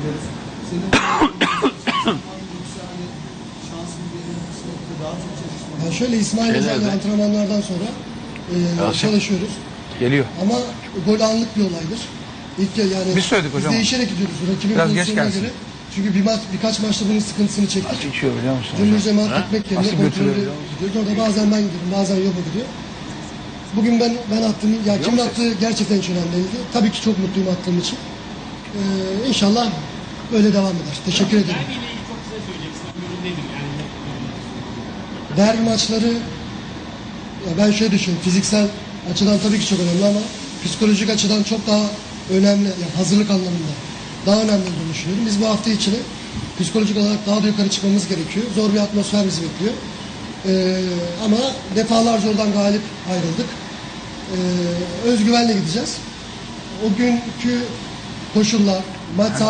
ederiz. Senin. Yani şöyle İsmail de- antrenmanlardan sonra e, çalışıyoruz. Geliyor. Ama gol anlık bir olaydır. İlk ya- yani Biz söyledik hocam. değişerek gidiyoruz. Rakibin Biraz geç gelsin. göre. Çünkü bir maç, birkaç maçta bunun sıkıntısını çektik. Nasıl içiyor biliyor musun Dümdüz hocam? Ha? etmek yerine Nasıl kontrollü götürüyor biliyor musun? gidiyoruz. Orada bazen ben gidiyorum, bazen Yobo gidiyor. Bugün ben ben attım. Ya kimin musun? attığı gerçekten hiç önemli değildi. Tabii ki çok mutluyum attığım için. Ee, inşallah böyle devam eder. Teşekkür ederim. Derbiyle ilgili çok kısa söyleyeceksin. Yani? Derbi maçları ya ben şöyle düşünüyorum. Fiziksel açıdan tabii ki çok önemli ama psikolojik açıdan çok daha önemli. Yani hazırlık anlamında daha önemli olduğunu düşünüyorum. Biz bu hafta içine psikolojik olarak daha da yukarı çıkmamız gerekiyor. Zor bir atmosfer bizi bekliyor. Ee, ama defalarca oradan galip ayrıldık. Ee, özgüvenle gideceğiz. O günkü koşullar, maç